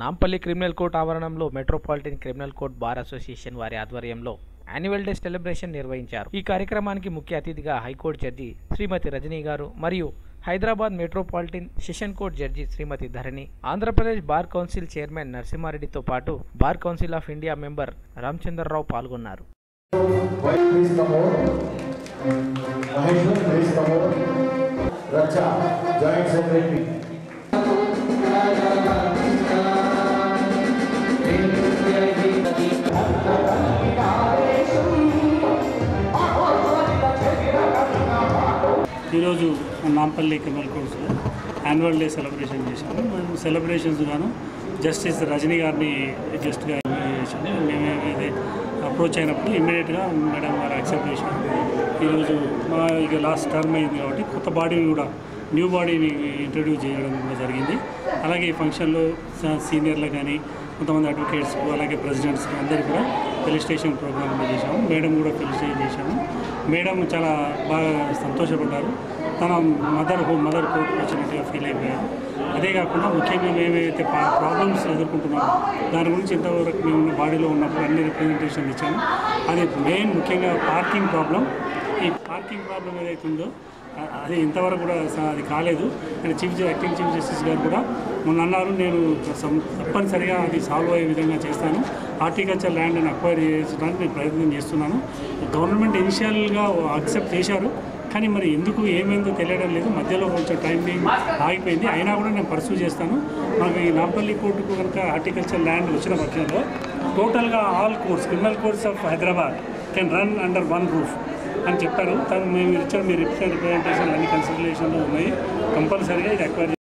Nampally criminal court ఆవరణంలో metropolitan criminal court bar association వారి ఆధ్వర్యంలో యాన్యువల్ డే సెలబ్రేషన్ నిర్వహించారు. ఈ కార్యక్రమానికి ముఖ్య అతిథిగా హైకోర్టు జడ్జి శ్రీమతి రజనీ గారు మరియు Hyderabad metropolitan session court judge Shrimati Dharani Andhra Pradesh bar council chairman నరసింహారెడ్డితో పాటు bar council of India member Ramachandra Rao పాల్గొన్నారు. Joint secretary. ఈరోజు నాంపల్లి కెమెల్ కోర్సులో యాన్యువల్ డే సెలబ్రేషన్ చేశాము. మేము సెలబ్రేషన్స్ గాను జస్టిస్ రజనీ గారిని గెస్ట్గా చేశాము. మేము ఏదైతే అప్రోచ్ అయినప్పుడు ఇమ్మీడియట్గా మేడం గారు యాక్సెప్ట్ చేశాము ఈరోజు మా ఇక లాస్ట్ టర్మ్ అయింది కాబట్టి కొత్త బాడీని కూడా న్యూ బాడీని ఇంట్రడ్యూస్ చేయడం కూడా జరిగింది. అలాగే ఈ ఫంక్షన్లో సీనియర్లు కానీ కొంతమంది అడ్వకేట్స్ అలాగే ప్రెసిడెంట్స్ అందరికీ కూడా ఫెలిస్టేషన్ ప్రోగ్రామ్ చేశాము. మేడం కూడా ఫెలిస్టేట్ చేశాము. మేడం చాలా బాగా సంతోషపడ్డారు. తన మదర్ హోమ్ మదర్ కోర్ట్ వచ్చినట్టుగా ఫీల్ అయిపోయారు. అదే కాకుండా ముఖ్యంగా మేము ఏవైతే ప్రాబ్లమ్స్ ఎదుర్కొంటున్నామో దాని గురించి ఇంతవరకు మేము బాడీలో ఉన్నప్పుడు అన్ని రిప్రజెంటేషన్ ఇచ్చాము. అది మెయిన్ ముఖ్యంగా పార్కింగ్ ప్రాబ్లం ఈ పార్కింగ్ ప్రాబ్లం ఏదైతే ఉందో అది ఇంతవరకు కూడా అది కాలేదు. And chief acting chief justice garu కూడా మొన్న అన్నారు నేను తప్పనిసరిగా అది సాల్వ్ అయ్యే విధంగా చేస్తాను. హార్టికల్చర్ ల్యాండ్ని అక్వైర్ చేసడానికి నేను ప్రయత్నం చేస్తున్నాను. గవర్నమెంట్ ఇనిషియల్గా అక్సెప్ట్ చేశారు కానీ మరి ఎందుకు ఏమైందో తెలియడం లేదు. మధ్యలో కొంచెం టైం ఆగిపోయింది. అయినా కూడా నేను పర్సూ చేస్తాను. మాకు ఈ నాంపల్లి కోర్టుకు కనుక హార్టికల్చర్ ల్యాండ్ వచ్చిన పక్షంలో టోటల్గా all courts criminal courts of Hyderabad can run under one roof అని చెప్పారు. తను మేము ఇచ్చిన మీ రిప్రజెంటేషన్ అన్ని కన్సిడరేషన్లో ఉన్నాయి. కంపల్సరీగా ఇది అక్వైర్